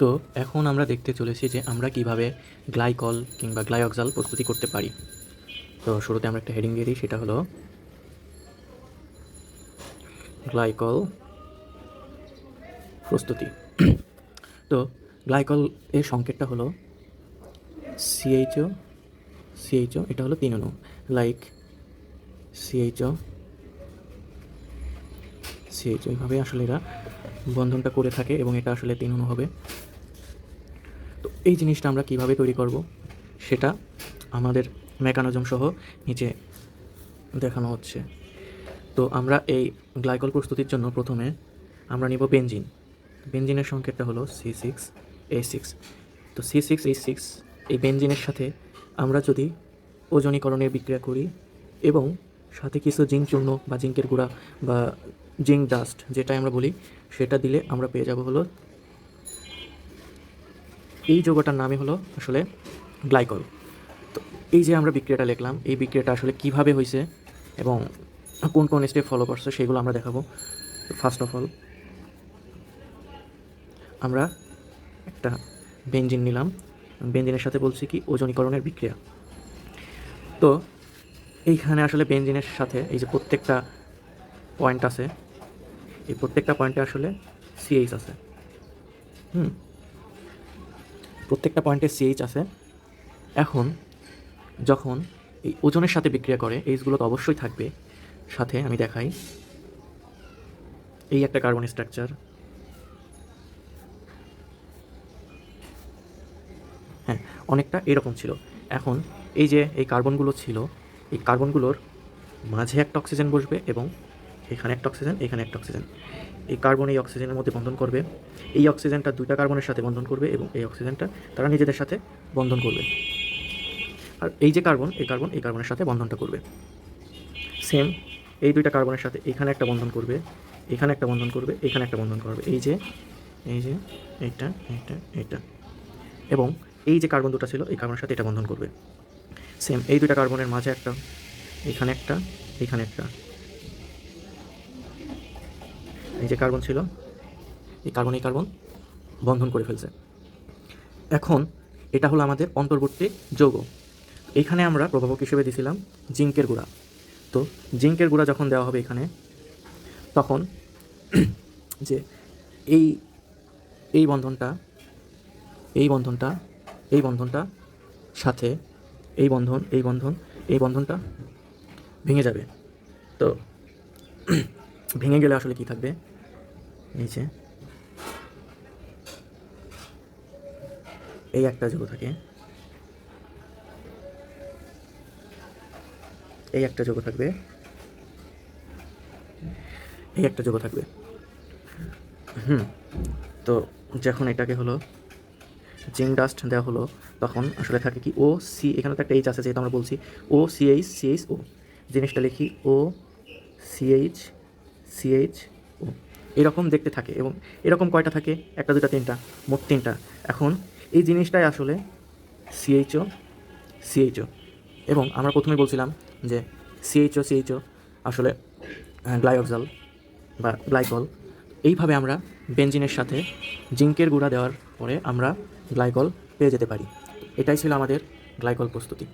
তো এখন আমরা দেখতে চলেছি যে আমরা কীভাবে গ্লাইকল কিংবা গ্লাইঅক্সাল প্রস্তুতি করতে পারি। তো শুরুতে আমরা একটা হেডিং দিয়ে দিই, সেটা হলো গ্লাইকল প্রস্তুতি। তো গ্লাইকল এর সংকেতটা হলো সিএইচও সিএইচও এটা হলো তিন অণু। লাইক সিএইচও সিএইচও এইভাবে আসলে এরা বন্ধনটা করে থাকে এবং এটা আসলে তিন অণু হবে। তো এই জিনিসটা আমরা কীভাবে তৈরি করব সেটা আমাদের মেকানিজম সহ নিচে দেখানো হচ্ছে। তো আমরা এই গ্লাইকল প্রস্তুতির জন্য প্রথমে আমরা নিব বেনজিন। বেনজিনের সংকেতটা হলো সি সিক্স, এ সিক্স। তো সি সিক্স এই সিক্স এই বেনজিনের সাথে আমরা যদি ওজনীকরণের বিক্রিয়া করি এবং সাথে কিছু জিঙ্ক চূর্ণ বা জিঙ্কের গুঁড়া বা জিঙ্ক ডাস্ট, যেটাই আমরা বলি, সেটা দিলে আমরা পেয়ে যাব হলো এই যৌগটার নামই হলো আসলে গ্লাইকল। তো এই যে আমরা বিক্রিয়াটা লিখলাম, এই বিক্রিয়াটা আসলে কীভাবে হয়েছে এবং কোন কোন স্টেপ ফলো করছে সেগুলো আমরা দেখাবো। ফার্স্ট অফ অল আমরা একটা বেঞ্জিন নিলাম। বেঞ্জিনের সাথে বলছি কি, ওজনীকরণের বিক্রিয়া। তো এইখানে আসলে বেঞ্জিনের সাথে এই যে প্রত্যেকটা পয়েন্ট আছে এই প্রত্যেকটা পয়েন্টে আসলে সিএইচ আছে। হুম। প্রত্যেকটা পয়েন্টে সিএইচ আছে। এখন যখন এই ওজনের সাথে বিক্রিয়া করে এইচগুলো তো অবশ্যই থাকবে। সাথে আমি দেখাই। এই একটা কার্বন স্ট্রাকচার হ্যাঁ অনেকটা এরকম ছিল। এখন এই যে এই কার্বনগুলো ছিল, এই কার্বনগুলোর মাঝে একটা অক্সিজেন বসবে এবং এখানে একটা অক্সিজেন, এখানে একটা অক্সিজেন। এই কার্বন এই অক্সিজেনের মধ্যে বন্ধন করবে। এই অক্সিজেনটা দুইটা কার্বনের সাথে বন্ধন করবে এবং এই অক্সিজেনটা তারা নিজেদের সাথে বন্ধন করবে। আর এই যে কার্বন, এই কার্বন, এই কার্বনের সাথে বন্ধনটা করবে। সেম এই দুইটা কার্বনের সাথে এখানে একটা বন্ধন করবে, এখানে একটা বন্ধন করবে, এখানে একটা বন্ধন করবে। এই যে এই যে, এইটা এইটা এইটা। এবং এই যে কার্বন দুটো ছিল, এই কার্বনের সাথে এটা বন্ধন করবে। সেম এই দুইটা কার্বনের মাঝে একটা, এখানে একটা এখানে একটা। এই যে কার্বন ছিল, এই কার্বন এই কার্বন বন্ধন করে ফেলছে। এখন এটা হলো আমাদের অন্তর্বর্তী যৌগ। এখানে আমরা প্রভাবক হিসেবে দিছিলাম জিঙ্কের গুঁড়া। তো জিঙ্কের গুঁড়া যখন দেওয়া হবে এখানে, তখন যে এই এই বন্ধনটা এই বন্ধনটা এই বন্ধনটা সাথে এই বন্ধন এই বন্ধন, এই বন্ধনটা ভেঙে যাবে। তো ভেঙে গেলে আসলে কি থাকবে? নিচে। এই একটা যৌগ থাকে। এই একটা যৌগ থাকবে। এই একটা যৌগ থাকবে। হুম, তো যখন এটাকে হলো জিঙ্ক ডাস্ট দেওয়া হলো, তখন আসলে থাকে কি ও সি, এখানে তো একটা এইচ আছে যেহেতু আমরা বলছি, ও সিএইচ সিএইচ ও। জিনিসটা লিখি ও সিএইচ সিএইচ ও এরকম দেখতে থাকে এবং এরকম কয়টা থাকে? একটা দুটা তিনটা, মোট তিনটা। এখন এই জিনিসটাই আসলে সিএইচও সিএইচও এবং আমরা প্রথমে বলছিলাম যে সিএইচও সিএইচও আসলে গ্লাইঅক্সাল বা গ্লাইকল। এইভাবে আমরা বেঞ্জিনের সাথে জিঙ্কের গুঁড়া দেওয়ার পরে আমরা গ্লাইকল পেয়ে যেতে পারি। এটাই ছিল আমাদের গ্লাইকল প্রস্তুতি।